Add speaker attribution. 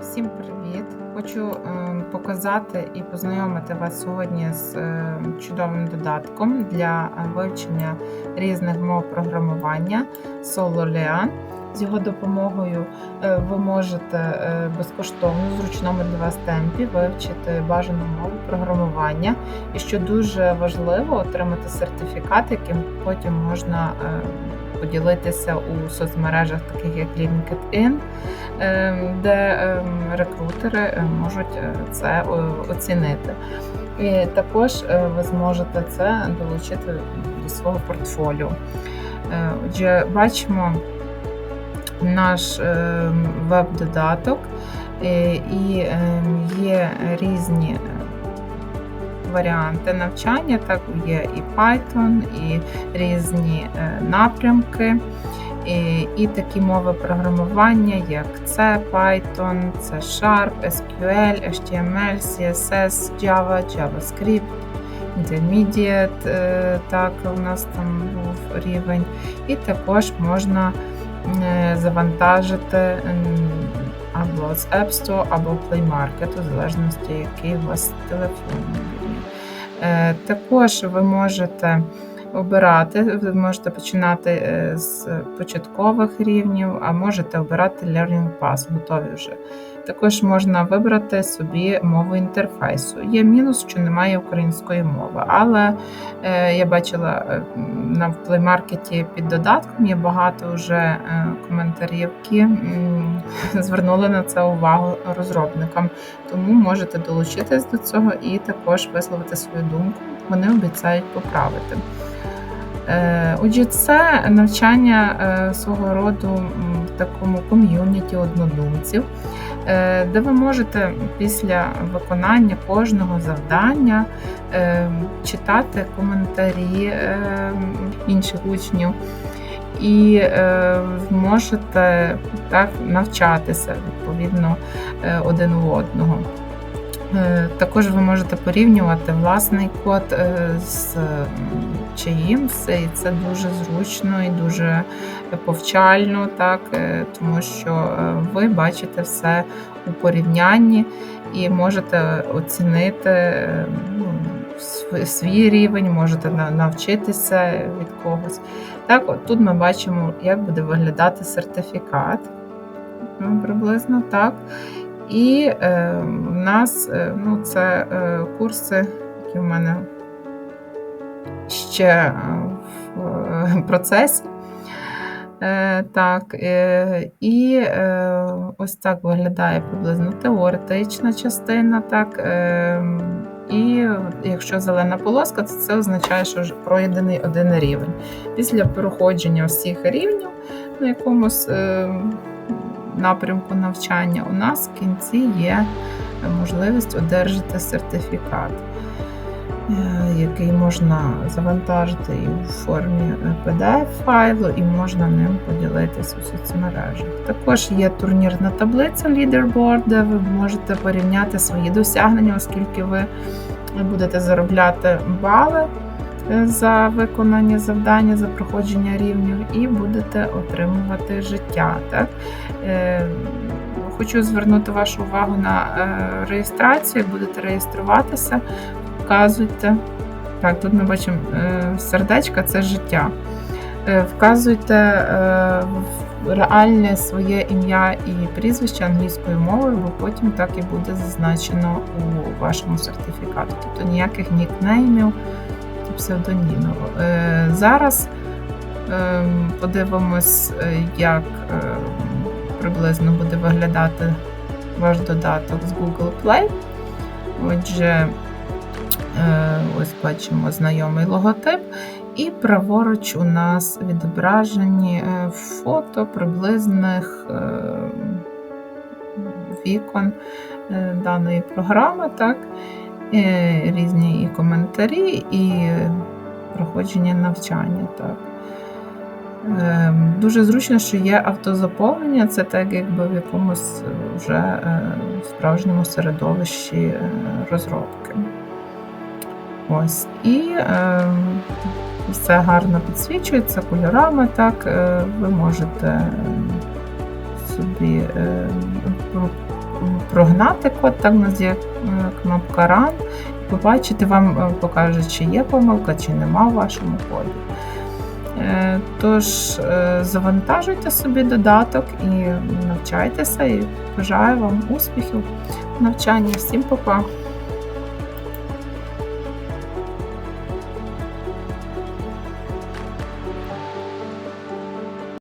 Speaker 1: Всім привіт! Хочу е, показати і познайомити вас сьогодні з е, чудовим додатком для е, вивчення різних мов програмування SoloLearn. З його допомогою е, ви можете е, безкоштовно в зручному для вас темпі вивчити бажану мову програмування, і що дуже важливо, отримати сертифікат, яким потім можна поділитися у соцмережах, таких як LinkedIn, е, де е, рекрутери е, можуть е, це оцінити. І також е, ви зможете це долучити до свого портфоліо. Отже, бачимо наш е, веб-додаток, і є різні варіанти навчання. Так, є і Python, і різні е, напрямки, і, і такі мови програмування, як C, Python, C Sharp, SQL, HTML, CSS, Java, JavaScript. Intermediate, е, так, у нас там був рівень, і також можна е, завантажити або з App Store, або Play Market, у залежності, який у вас телефон. Е, Також ви можете обирати, ви можете починати е, з початкових рівнів, а можете обирати Learning Pass, готові вже. Також можна вибрати собі мову інтерфейсу. Є мінус, що немає української мови, але е, я бачила е, на плеймаркеті під додатком є багато вже коментарів, які звернули на це увагу розробникам. Тому можете долучитись до цього і також висловити свою думку. Вони обіцяють поправити. Отже, це навчання е, свого роду в такому ком'юніті однодумців, е, де ви можете після виконання кожного завдання е, читати коментарі інших учнів. І е, зможете так навчатися відповідно один у одного. Е, Також ви можете порівнювати власний код е, з чиїмсь, і це дуже зручно і дуже повчально, так, е, тому що ви бачите все у порівнянні і можете оцінити ну, свій рівень, можете навчитися від когось. Так, от тут ми бачимо, як буде виглядати сертифікат. Ну, Приблизно так. І е, в нас е, ну, це е, курси, які в мене ще е, в е, процесі. Е, так, е, і е, ось так виглядає приблизно теоретична частина. Так, е, і якщо зелена полоска, то це означає, що вже пройдений один рівень. Після проходження всіх рівнів на якомусь е, напрямку навчання, у нас в кінці є можливість одержати сертифікат, е, який можна завантажити і у формі PDF-файлу, і можна ним поділитися у соцмережах. Також є турнірна таблиця Leaderboard, де ви можете порівняти свої досягнення, оскільки ви будете заробляти бали за виконання завдання, за проходження рівнів, і будете отримувати життя. Так? Е, Хочу звернути вашу увагу на е, реєстрацію. Будете реєструватися, вказуйте. Так, тут ми бачимо е, сердечка це життя. Вказуйте реальне своє ім'я і прізвище англійською мовою, бо потім так і буде зазначено у вашому сертифікаті. Тобто ніяких нікнеймів псевдонімів. Е, Зараз е, подивимось, е, як приблизно буде виглядати ваш додаток з Google Play. Отже, ось бачимо знайомий логотип. І праворуч у нас відображені фото приблизних вікон даної програми, так? Е, різні і коментарі, і проходження навчання. Так. Е, Дуже зручно, що є автозаповнення, це так якби в якомусь вже е, справжньому середовищі е, розробки. Ось. І е, все гарно підсвічується кольорами. Так, е, ви можете собі е, про- прогнати код, так у нас є е, кнопка Run. Побачите, вам е, покаже, чи є помилка, чи нема в вашому коді. Е, Тож завантажуйте собі додаток і навчайтеся, і бажаю вам успіхів в навчанні. Всім па-па!